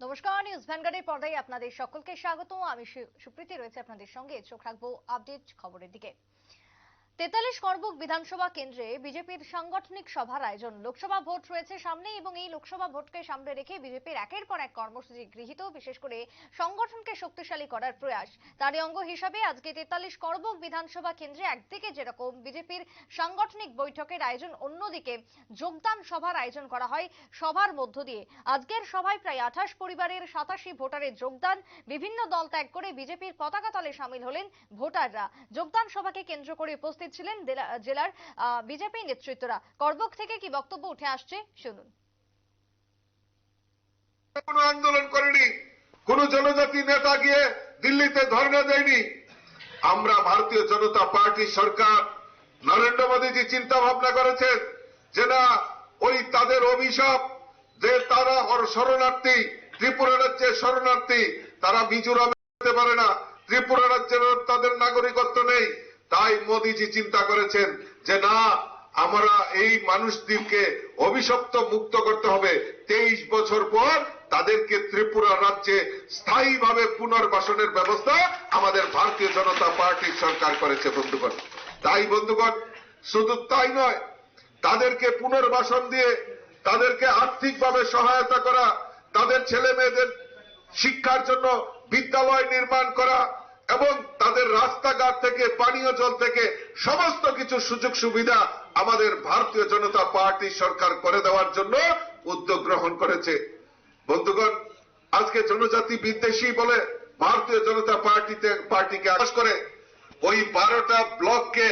নমস্কার নিউজ ভ্যানগার্ডের পর্দায় আপনাদের সকলকে স্বাগত আমি সুপ্রীতি রয়েছে আপনাদের সঙ্গে। চোখ রাখব আপডেট খবরের দিকে। তেতাল্লিশ করবুক বিধানসভা কেন্দ্রে বিজেপির সাংগঠনিক সভার আয়োজন। লোকসভা ভোট রয়েছে সামনে এবং এই লোকসভা ভোটকে সামনে রেখে বিজেপির একের পর এক কর্মসূচি গৃহীত, বিশেষ করে সংগঠনকে শক্তিশালী করার প্রয়াস। তারই অঙ্গ হিসাবে আজকে তেতাল্লিশ করবুক বিধানসভা কেন্দ্রে একদিকে যেরকম বিজেপির সাংগঠনিক বৈঠকের আয়োজন, অন্যদিকে যোগদান সভার আয়োজন করা হয় সভার মধ্য দিয়ে। আজকের সভায় প্রায় আঠাশ পরিবারের সাতাশি ভোটারের যোগদান, বিভিন্ন দল ত্যাগ করে বিজেপির পতাকা তলে সামিল হলেন ভোটাররা। যোগদান সভাকে কেন্দ্র করে উপস্থিত ছিলেন জেলার বিজেপি নেতৃত্বরা। করবক থেকে কি বক্তব্য উঠে আসছে, শুনুন। কোনো আন্দোলন করেনি। কোন জনজাতি নেতা গিয়ে দিল্লিতে ধর্ণা দেয়নি। আমরা ভারতীয় জনতা পার্টি সরকার, নরেন্দ্র মোদীজি চিন্তা ভাবনা করেছেন যে না, ওই তাদের অভিশাপ যে তারা শরণার্থী, ত্রিপুরা রাজ্যের শরণার্থী, তারা মিজোরামে যেতে পারে না। ত্রিপুরা রাজ্যের তাদের নাগরিকত্ব নেই। তাই মোদীজি চিন্তা করেছেন যে না, আমরা এই মানুষদেরকে অভিশপ্ত মুক্ত করতে হবে। তেইশ বছর পর তাদেরকে ত্রিপুরা রাজ্যে স্থায়ীভাবে পুনর্বাসনের ব্যবস্থা আমাদের ভারতীয় জনতা পার্টির সরকার করেছে, বন্ধুগণ। তাই, বন্ধুগণ, শুধু তাই নয়, তাদেরকে পুনর্বাসন দিয়ে তাদেরকে আর্থিকভাবে সহায়তা করা, তাদের ছেলে মেয়েদের শিক্ষার জন্য বিদ্যালয় নির্মাণ করা এবং রাস্তাঘাট থেকে, পানীয় জল থেকে সমস্ত কিছু সুযোগ সুবিধা আমাদের ভারতীয় জনতা পার্টি সরকার করে দেওয়ার জন্য উদ্যোগ গ্রহণ করেছে। বন্ধুগণ, আজকে জনজাতি বিদ্বেষী বলে ভারতীয় জনতা পার্টিতে, পার্টিকে আকাশ করে ওই বারোটা ব্লককে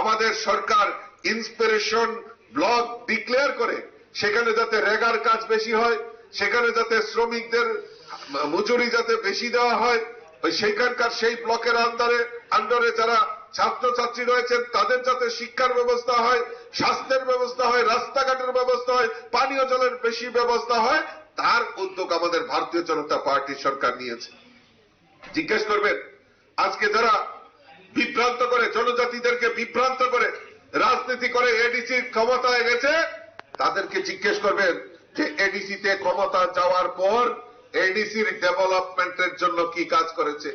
আমাদের সরকার ইন্সপিরেশন ব্লক ডিক্লেয়ার করে সেখানে যাতে রেগার কাজ বেশি হয়, সেখানে যাতে শ্রমিকদের মজুরি যাতে বেশি দেওয়া হয় সেখানকার সেই ব্লকের আন্ডারে আন্ডারে যারা ছাত্রছাত্রী রয়েছেন, তাদের যাতে শিক্ষার ব্যবস্থা হয়, স্বাস্থ্যের ব্যবস্থা হয়, রাস্তাঘাটের ব্যবস্থা হয়, পানীয় জলের বেশি ব্যবস্থা হয়, তার উদ্যোগ আমাদের ভারতীয় জনতা পার্টি সরকার নিয়েছে। জিজ্ঞেস করবেন, আজকে যারা বিভ্রান্ত করে, জনজাতিদেরকে বিভ্রান্ত করে, রাজনীতি করে এডিসি ক্ষমতায় গেছে, তাদেরকে জিজ্ঞেস করবেন যে এডিসিতে ক্ষমতা যাওয়ার পর এডিসির ডেভেলপমেন্টের জন্য কি কাজ করেছে?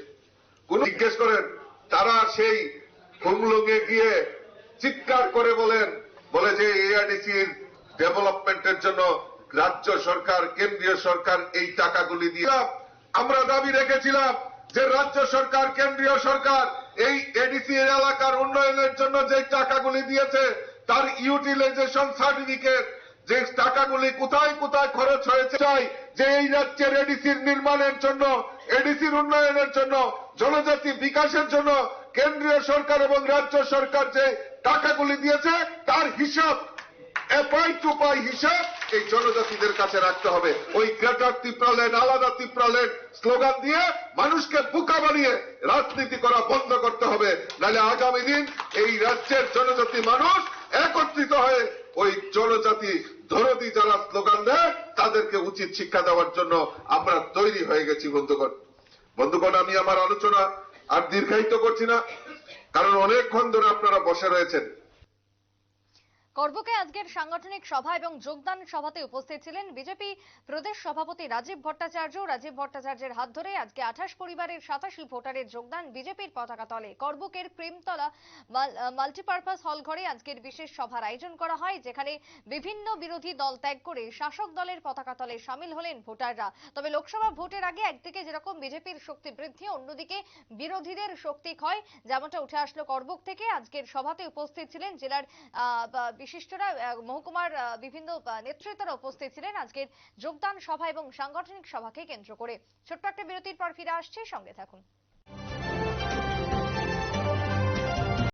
কোন জিজ্ঞেস করেন তারা সেই হুমলুঙে গিয়ে চিৎকার করে বলেন, বলে যে এআইডিসির ডেভেলপমেন্টের জন্য রাজ্য সরকার, কেন্দ্রীয় সরকার এই টাকাগুলি দিয়ে আমরা দাবি রেখেছিলাম যে রাজ্য সরকার, কেন্দ্রীয় সরকার এই এডিসি এলাকার উন্নয়নের জন্য যে টাকাগুলি দিয়েছে, তার ইউটিলাইজেশন সার্টিফিকেট যে টাকাগুলি কোথায় কোথায় খরচ হয়েছে, চাই যে এই রাজ্যের এডিসির নির্মাণের জন্য, এডিসির উন্নয়নের জন্য জনজাতি বিকাশের জন্য কেন্দ্রীয় সরকার এবং রাজ্য সরকার যে টাকাগুলি দিয়েছে, তার হিসাব পাই টু পাই হিসাব এই জনজাতিদের কাছে রাখতে হবে। ওই গ্রেটার ত্রিপ্রাল্যান্ড আলাদা ত্রিপ্রাল্যান্ড স্লোগান দিয়ে মানুষকে বোকা বানিয়ে রাজনীতি করা বন্ধ করতে হবে। নাহলে আগামী দিন এই রাজ্যের জনজাতি মানুষ একত্রিত হয়ে ওই জনজাতি ধরতি যারা স্লোগান দেয়, তাদেরকে উচিত শিক্ষা দেওয়ার জন্য আমরা তৈরি হয়ে গেছি, বন্ধুগণ। বন্ধুগণ আমি আমার আলোচনা আর দীর্ঘায়িত করছি না। কারণ অনেকক্ষণ ধরে আপনারা বসে রয়েছেন। করবকে আজকের সাংগঠনিক সভা এবং যোগদান সভাতে উপস্থিত ছিলেন বিজেপি প্রদেশ সভাপতি রাজীব ভট্টাচার্য। রাজীব ভট্টাচার্যের হাত ধরে আজকে আঠাশ পরিবারের সাতাশি ভোটারের যোগদান বিজেপির পতাকা তলে। করবুকের প্রেমতলা মাল্টিপারপাস হল ঘরে আজকের বিশেষ সভার আয়োজন করা হয়, যেখানে বিভিন্ন বিরোধী দল ত্যাগ করে শাসক দলের পতাকা তলে সামিল হলেন ভোটাররা। তবে লোকসভা ভোটের আগে একদিকে যেরকম বিজেপির শক্তি বৃদ্ধি, অন্যদিকে বিরোধীদের শক্তি ক্ষয়, যেমনটা উঠে আসলো করবুক থেকে। আজকের সভাতে উপস্থিত ছিলেন জেলার বিশিষ্টরা মহকুমার বিভিন্ন নেতৃত্বরা উপস্থিত ছিলেন আজকের যোগদান সভা এবং সাংগঠনিক সভাকে কেন্দ্র করে। ছোট্ট একটা বিরতির পর ফিরে আসছি, সঙ্গে থাকুন।